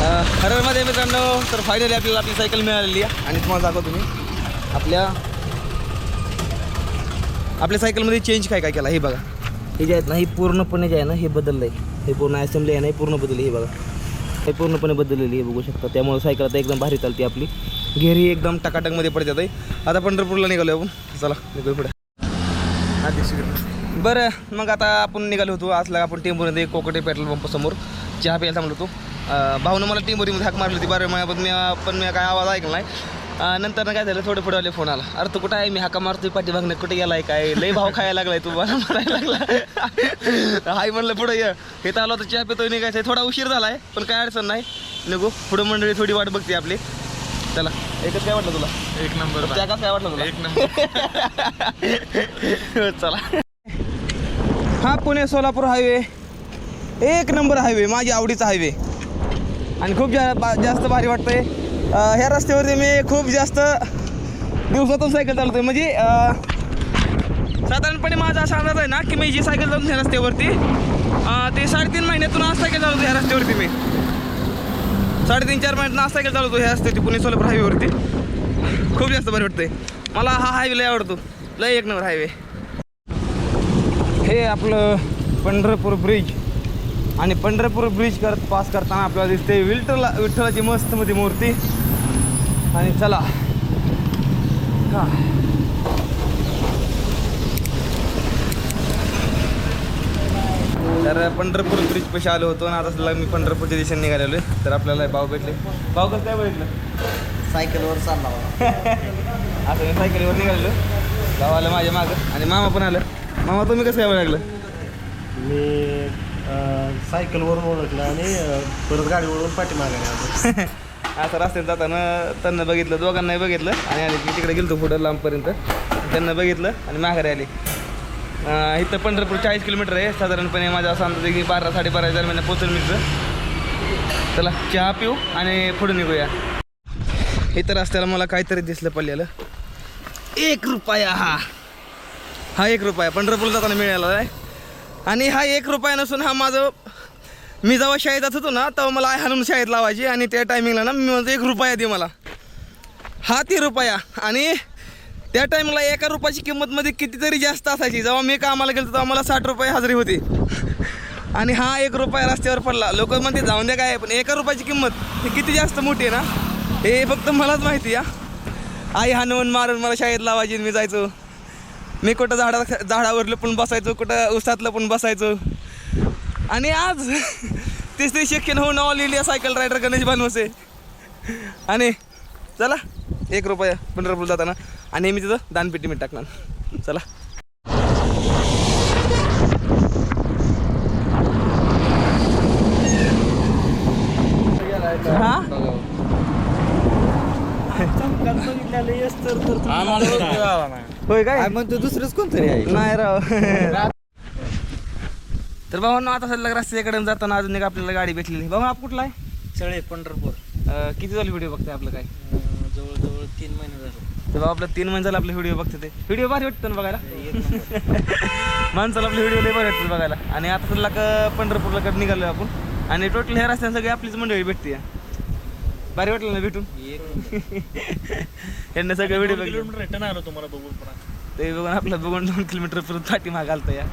हररमध्ये मित्रांनो तर फायनली आपल्याला आपली सायकल मिळालेली आहे. आणि तुम्हाला दाखवतो मी. आपल्या आपल्या सायकलमध्ये चेंज काय काय केला हे बघा. हे जे आहेत ना हे पूर्णपणे जे आहे ना हे बदललं आहे हे पूर्ण असेंब्ली आहे ना हे पूर्ण बदलली हे बघा. हे पूर्णपणे बदललेली आहे बघू शकता. त्यामुळे सायकल आता एकदम भारी चालते आपली. घेरी एकदम टकाटकमध्ये पडतात आहे. आता पंढरपूरला निघालो आपण. चला निघू पुढे. बरं मग आता आपण निघालो होतो. आजला आपण टेंबूरमध्ये कोकटे पेट्रोल पंप समोर चहा प्यायला थांबलो होतो. भाऊनं मला टेंबुरीमध्ये हाक मारली होती. बारा महिन्यापासून मी पण मी काय आवाज ऐकला नाही. नंतर ना काय झालं थोडं पुढे आले फोन आला. अरे तू कुठं आहे? मी हाका मारतोय पाठी भागण्यात कुठे गेलाय काय? लय भाव खायला लागलाय तू मला मारायला लागला. हाय म्हणलं पुढे ये. हे तर आलो तर चहा पितोय निघायचं थोडा उशीर झालाय पण काय अडचण नाही. निघू. पुढं मंडळी थोडी वाट बघते आपली. चला. एकच काय वाटलं तुला? एक नंबर त्या काय वाटलं तुला? एक नंबर. चला. हा पुणे सोलापूर हायवे. एक नंबर हायवे माझी आवडीचा हायवे. आणि खूप जा बा- जास्त भारी वाटतंय. ह्या रस्त्यावरती मी खूप जास्त दिवसातून सायकल चालवतोय. म्हणजे साधारणपणे माझा असा अंदाज आहे ना की मी जी सायकल चालवतो ह्या रस्त्यावरती ते साडेतीन महिन्यातून आज सायकल चालवतो ह्या रस्त्यावरती मी. साडेतीन चार महिन्यातून आज सायकल चालवतो ह्या रस्त्यावरती पुणे सोलापूर हायवेवरती खूप जास्त भारी वाटतंय. मला हा हायवे लय आवडतो. लय एक नंबर हायवे हे आपलं पंढरपूर ब्रिज आणि पंढरपूर ब्रिज करत पास करताना आपल्याला दिसते विठ्ठला विठ्ठलाची मस्त मध्ये मूर्ती. आणि चला. हा. तर पंढरपूर ब्रिज पैसे आलो होतो आणि आता सध्या मी पंढरपूरच्या दिशेने निघालेलो आहे. तर आपल्याला भाव भेटले. भाव कसं काय भेटलं सायकलवर चालला असं मी सायकलीवर निघालेलो. भाव आलं माझ्या मागं. आणि मामा पण आलं. मामा तुम्ही कसं काय लागलं? मी सायकलवरून ओळखलं आणि परत गाडीवरून पाठीमागाने आलो. असं रस्त्यात जाताना त्यांना बघितलं दोघांनाही बघितलं आणि आले. तिकडे गेलो पुढं लांबपर्यंत. त्यांना बघितलं आणि माघारी आली. इथं पंढरपूर चाळीस किलोमीटर आहे. साधारणपणे माझा असं अंदाज की बारा साडेबारा दरम्यान पोचून मिळतं. चला चहा पिऊ आणि पुढे निघूया. इथं रस्त्याला मला काहीतरी दिसलं पडलेलं. एक रुपया हा. हा एक रुपया. पंढरपूर जाताना मिळाला आहे आणि हा एक रुपया नसून हा माझं मी जेव्हा शाळेत जात होतो ना तेव्हा मला आय हाणून शाळेत लावायची आणि त्या टायमिंगला ना मी म्हणजे एक रुपया दे मला. हा ती रुपया. आणि त्या टायमिंगला एका रुपयाची किंमतमध्ये कितीतरी जास्त असायची. जेव्हा मी कामाला गेलो तेव्हा मला साठ रुपये हजरी होती. आणि हा एक रुपया रस्त्यावर पडला. लोक म्हणते जाऊन द्या काय. पण एका रुपयाची किंमत ही किती जास्त मोठी आहे ना हे फक्त मलाच माहिती या आई हाणून मारून मला शाळेत लावायची आणि मी जायचो. मी कुठं झाडा झाडावरलं पण बसायचो कुठं उसातलं पण बसायचो. आणि आज तिसरी शिक्षण होऊन all India cycle rider Ganesh Banvase आणि चला एक रुपया पंढरपूर जाताना. आणि मी तिथं दानपेटी मी टाकणार. चला. हा? होय काय? मग तू दुसरंच कोणतरी आहे. नाही राव. तर भावांना आता सध्या रस्त्याकडे जाताना अजून एक आपल्याला गाडी भेटलेली भाऊ आप कुठला आहे? चळे पंढरपूर. अं, किती झाली व्हिडिओ बघताय आपलं काय? जवळजवळ तीन महिने झाले. तर भाऊ आपलं तीन महिने झालं आपले व्हिडिओ बघते ते. व्हिडिओ भारी वाटतं ना बघायला? माणसाला आपले व्हिडिओ लय भारी वाटतं बघायला. आणि आता का पंढरपूरला कडे निघालो आपण? आणि टोटल ह्या रस्त्याने सगळी आपलीच मंडळी भेटते भारी वाटलं ना भेटून? यांना सगळं व्हिडिओ बघितलं. किलोमीटर रिटर्न आलो तुम्हाला बघून पण. ते बघून आपलं बघून दोन किलोमीटर परत पाठी मागालतं या.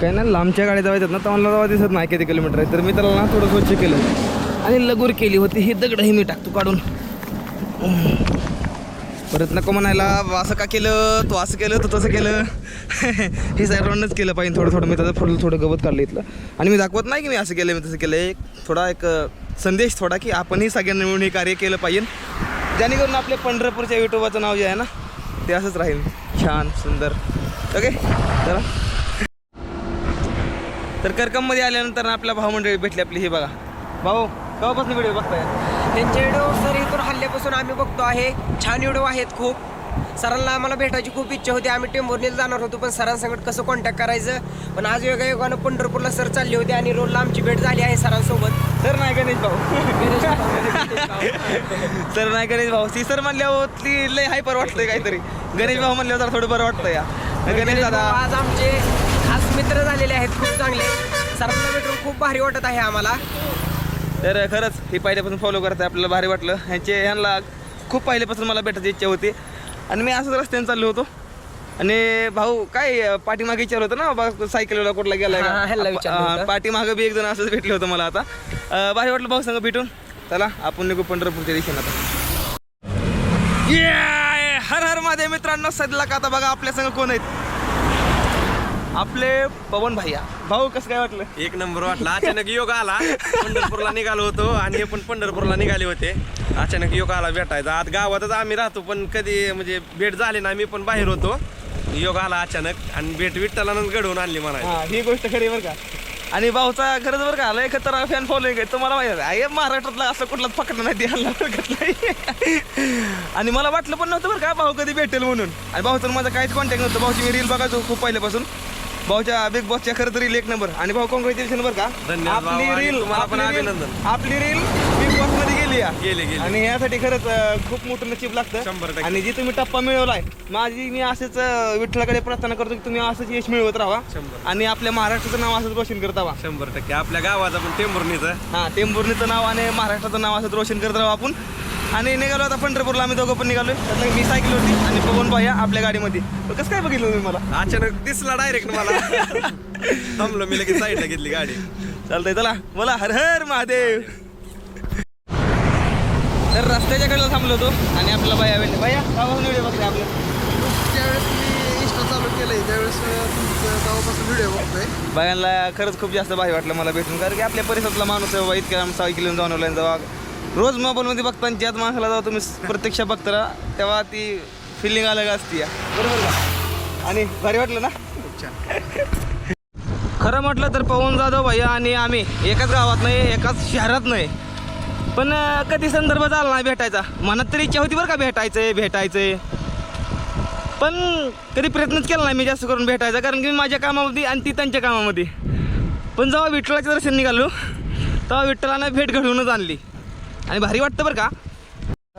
काही ना लांबच्या गाड्या जेव्हा येतात ना तर मला जेव्हा दिसत नाही किती किलोमीटर आहे. तर मी त्याला ना थोडं स्वच्छ केलं. आणि लगोर केली होती हे दगडही मी टाकतो काढून. परत नको म्हणायला असं का केलं? तू असं केलं तू तसं केलं. हे सर्वांनाच केलं पाहिजे थोडं थोडं. मी त्याचं थोडं थोडं गवत काढलं इथलं. आणि मी दाखवत नाही की मी असं केलं मी तसं केलं एक थोडा एक संदेश थोडा की आपणही सगळ्यांनी मिळून हे कार्य केलं पाहिजे. जेणेकरून आपल्या पंढरपूरच्या युट्यूबाचं नाव जे आहे ना ते असंच राहील. छान सुंदर. ओके चला. तर करकममध्ये आल्यानंतर आपल्या भावमंडळी भेटली आपली हे बघा. भाऊ केव्हापासून व्हिडिओ बघताय? त्यांचे व्हिडिओ सर इथून हल्ल्यापासून आम्ही बघतो आहे. छान व्हिडिओ आहेत खूप. सरांना आम्हाला भेटायची खूप इच्छा होती. आम्ही टेंभुर्णीला जाणार होतो पण सरांसंगत कसं कॉन्टॅक्ट करायचं? पण आज वेगळ्या योगानं पंढरपूरला सर चालले होते आणि रोडला आमची भेट झाली आहे सरांसोबत. सर नाही गणेश भाऊ. सर नाही गणेश भाऊ. सी सर म्हणल्यावर ती लय हायपर वाटतंय काहीतरी. गणेश भाऊ म्हणल्यावर जरा थोडं बरं वाटतं या. गणेश दादा. आज आमचे खास मित्र झालेले आहेत खूप चांगले. सरांना भेटून खूप भारी वाटत आहे आम्हाला. तर खरंच हे पहिल्यापासून फॉलो करत आहे आपल्याला भारी वाटलं. ह्यांचे ह्यांना खूप पहिल्यापासून मला भेटायची इच्छा होती. आणि मी असंच रस्त्याने चाललो होतो. आणि भाऊ काय पाठीमागे विचारलं होतं ना बा सायकलला कुठला विचारलं का. पाठीमागे बी एक जण असंच भेटलं होतं मला आता. भारी वाटलं भाऊ संग भेटून. चला आपण निघू पंढरपूरच्या दिशेने आता! हर हर माझे मित्रांनो सध्याला का आता बघा आपल्या संग कोण आहेत? आपले पवन भैया. भाऊ कसं काय वाटलं? एक नंबर वाटला. अचानक योग आला. पंढरपूरला निघालो होतो आणि हे पण पंढरपूरला निघाले होते. अचानक योग आला भेटायचा. आज गावातच आम्ही राहतो पण कधी म्हणजे भेट झाली ना मी पण बाहेर होतो. योग आला अचानक आणि भेट विठ्ठलानंच घडवून आणली मला हा ही गोष्ट खरी बरं का. आणि भाऊचा खरंच बरं का लय खतर फॅन फॉलोईंग आहे. तुम्हाला माहिती आहे आहे महाराष्ट्रातला असं कुठलाच पकडलं नाही द्यायला बघत नाही. आणि मला वाटलं पण नव्हतं बरं का भाऊ कधी भेटेल म्हणून. आणि भाऊचं माझं काहीच कॉन्टॅक्ट नव्हतं. भाऊची मी रील बघायचो खूप पहिल्यापासून. भाऊच्या बिग बॉसच्या खरं तर एक नंबर आणि भाऊ कॉंग्रॅच्युलेशन बरं का धन्यवाद भाऊ, आपली आणि रील तुम्हाला पण आपली रील अभिनंदन. आपली रील बिग बॉसमध्ये गेली या. गेली, गेली. आणि यासाठी खरंच अं, खूप मोठं नशीब लागतं शंभर टक्के. आणि जे तुम्ही टप्पा मिळवलाय माझी मी असंच अं, विठ्ठलाकडे प्रार्थना करतो की तुम्ही असंच यश मिळवत राहा शंभर. आणि आपल्या महाराष्ट्राचं नाव असंच रोशन करत राहा शंभर टक्के आपल्या गावाचा पण टेंभुर्णीचं हा टेंभुर्णीचं नाव आणि महाराष्ट्राचं नाव असंच रोशन करत राहू आपण आणि निघालो आता पंढरपूरला. आम्ही दोघं पण निघालोय. त्यातलं मी सायकलवरती आणि पवन भाई आपल्या गाडीमध्ये. तर कसं काय बघितलं तुम्ही मला? अचानक दिसला डायरेक्ट मला. थांबलो मी लगेच साईडला घेतली गाडी. चालतंय चला. बोला हर हर महादेव. तर रस्त्याच्या कडेला थांबलो होतो आणि आपल्याला बाया भेटले बाया गावाहून व्हिडिओ बघते आपलं. ज्यावेळेस मी इंस्टा चालू केलंय त्यावेळेस तुमचं गावापासून व्हिडिओ बघतोय. बायांना खरंच खूप जास्त भारी वाटलं मला भेटून. कारण की आपल्या परिसरातला माणूस आहे बाबा इतक्या सायकलीन जाऊन जेव्हा रोज मोबाईलमध्ये बघता ज्यात माणसाला जेव्हा तुम्ही प्रत्यक्ष बघता तेव्हा ती फिलिंग अलग असते या. बरोबर का? आणि भारी वाटलं ना? खरं म्हटलं तर पवन जाधव भैया आणि आम्ही एकाच गावात नाही एकाच शहरात नाही. पण कधी संदर्भ झाला नाही भेटायचा. मनात तरी इच्छा होती बरं का भेटायचंय भेटायचंय. पण कधी प्रयत्नच केला नाही मी जास्त करून भेटायचा कारण की मी माझ्या कामामध्ये आणि ती त्यांच्या कामामध्ये. पण जेव्हा विठ्ठलाच्या दर्शन निघालो तेव्हा विठ्ठलानं भेट घडवूनच आणली. आणि भारी वाटतं बरं का?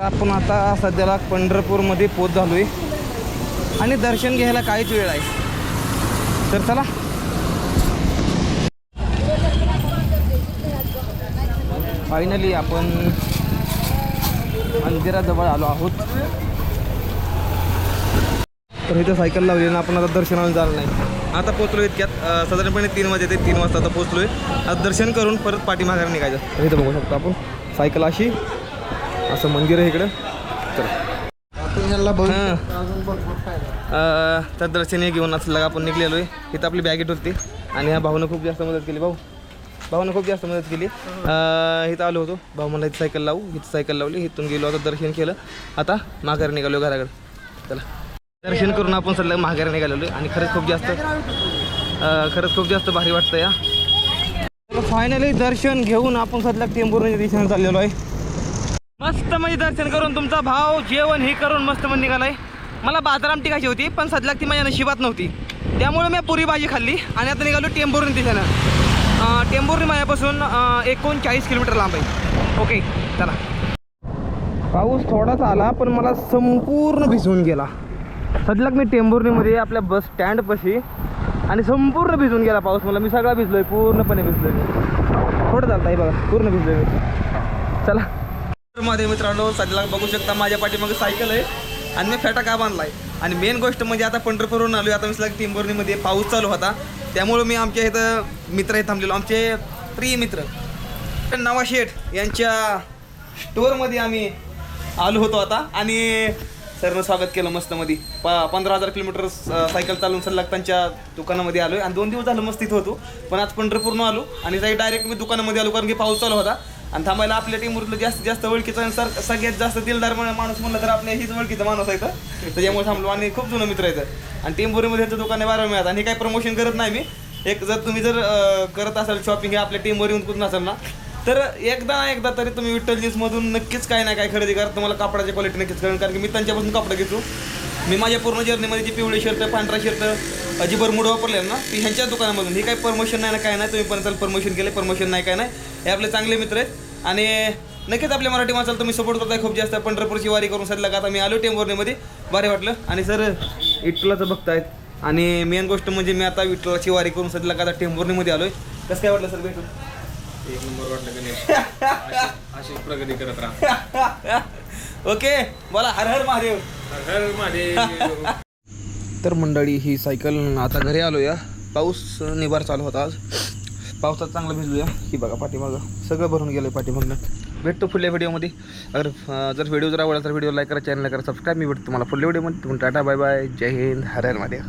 आपण आता सध्याला पंढरपूरमध्ये पोच झालो आहे आणि दर्शन घ्यायला काहीच वेळ आहे. तर चला. फायनली आपण मंदिराजवळ आलो आहोत. तर इथं सायकल लावली ना आपण आता दर्शनाला जाणार नाही. आता पोचलो इतक्यात. साधारणपणे तीन वाजे ते तीन वाजता आता पोचलोय आता दर्शन करून परत पाठीमाघार निघायचं. इथं बघू शकतो आपण. सायकल अशी. असं मंदिर आहे इकडं. तर. त्या तर दर्शनी घेऊन असलं आपण निघलेलो आहे तिथं आपली बॅगेट होती. आणि ह्या भाऊनं खूप जास्त मदत केली. भाऊ भाऊनं खूप जास्त मदत केली. इथं आलो होतो. भाऊ मला इथं सायकल लावू. इथं सायकल लावली. इथून गेलो आता दर्शन केलं. आता माघार निघालो घराकडे. चला. दर्शन करून आपण सध्या माघार निघालेलो आहे आणि खरंच खूप जास्त खरंच खूप जास्त भारी वाटतं या फायनली दर्शन घेऊन आपण सध्या टेंभुर्णीच्या दिशेने चाललेलो आहे. मस्त म्हणजे दर्शन करून तुमचा भाव जेवण हे करून मस्त म्हणजे निघालाय. मला बाजाराम टिकायची होती पण सध्या ती माझ्या नशिबात नव्हती. त्यामुळे मी पुरी भाजी खाल्ली आणि आता निघालो टेंभुर्णी दिशेनं. अं, माझ्यापासून एकोणचाळीस किलोमीटर लांब आहे. ओके चला. पाऊस थोडाच आला पण मला संपूर्ण भिजवून गेला. सध्या मी टेंभुर्णीमध्ये आपल्या बस स्टँडपाशी आणि संपूर्ण भिजून गेला पाऊस मला. मी सगळा भिजलोय पूर्णपणे भिजलोय आहे थोडं चालतं आहे बघा पूर्ण भिजलोय मी. चला. तर माझे मित्रांनो सध्याला बघू शकता माझ्या पाठीमागे सायकल आहे आणि मी फेटा का बांधलाय? आणि मेन गोष्ट म्हणजे आता पंढरपूरवरून आलो आता मी सध्या टिंबोर्णीमध्ये पाऊस चालू होता. त्यामुळं मी आमच्या इथं मित्र हे थांबलेलो. आमचे प्रिय मित्र नवा शेठ यांच्या स्टोअरमध्ये आम्ही आलो होतो आता. आणि सरनं स्वागत केलं मस्त मध्ये प पंधरा हजार किलोमीटर स- सायकल चालवून सलग त्यांच्या दुकानामध्ये आलो आणि दोन दिवस झालं मस्त इथं होतो. पण आज पंढरपूरनं आलो. आणि जाई डायरेक्ट मी दुकानामध्ये आलो कारण की पाऊस चालू होता. आणि थांबायला आपल्या टीमवरलं जास्तीत जास्त ओळखीचा आणि सर सगळ्यात जास्त दिलदार माणूस म्हणलं तर आपल्या हीच ओळखीचा माणूस आहे तर त्याच्यामुळे थांबलो. आणि खूप जुनं मित्र आहेत आणि टीमवरीमध्ये ह्याचं दुकान आहे बारा मिळत आणि काही प्रमोशन करत नाही मी. एक जर तुम्ही जर करत असाल शॉपिंग हे आपल्या टीमवर येऊन कुठून असाल ना तर एकदा ना एकदा तरी तुम्ही विठ्ठल जीन्समधून नक्कीच काय ना काय खरेदी करा. तुम्हाला कापडाची क्वालिटी नक्कीच कारण कारण की मी त्यांच्यापासून कापडं घेतो. मी माझ्या पूर्ण जर्नीमध्ये जी पिवळी शर्ट पांढरा शर्ट जी बरमुड वापरले ना ती ह्यांच्या दुकानामधून. ही काही परमोशन नाही ना काय नाही. तुम्ही पण त्याला परमोशन केले परमोशन नाही काय नाही. हे आपले चांगले मित्र आहेत. आणि नक्कीच आपल्या मराठी माणसाला तुम्ही सपोर्ट करताय खूप जास्त. पंढरपूरची वारी करून सध्या आता मी आलो टेंभुर्णीमध्ये भारी वाटलं. आणि सर विठ्ठलाचं बघतायत आणि मेन गोष्ट म्हणजे मी आता विठ्ठलाची वारी करून सध्या आता टेंभुर्णीमध्ये आलोय. कसं काय वाटलं सर भेटून? एक नंबर वाटलं गणेश प्रगती करत राहा. ओके बोला हर हर महादेव. हर माझे तर मंडळी ही सायकल आता घरी आलो या पाऊस निबार चालू होता आज. पावसात चांगलं भिजलो या ही बघा पाठीमागं. सगळं भरून गेलं पाठीमागनं. भेटतो पुढल्या व्हिडिओमध्ये. अगर जर व्हिडिओ जर आवडला तर व्हिडिओ लाईक करा चॅनल करा सबस्क्राईब मी भेटतो तुम्हाला पुढल्या व्हिडिओमध्ये. तुम्ही टाटा बाय बाय जय हिंद. हर हर महादेव.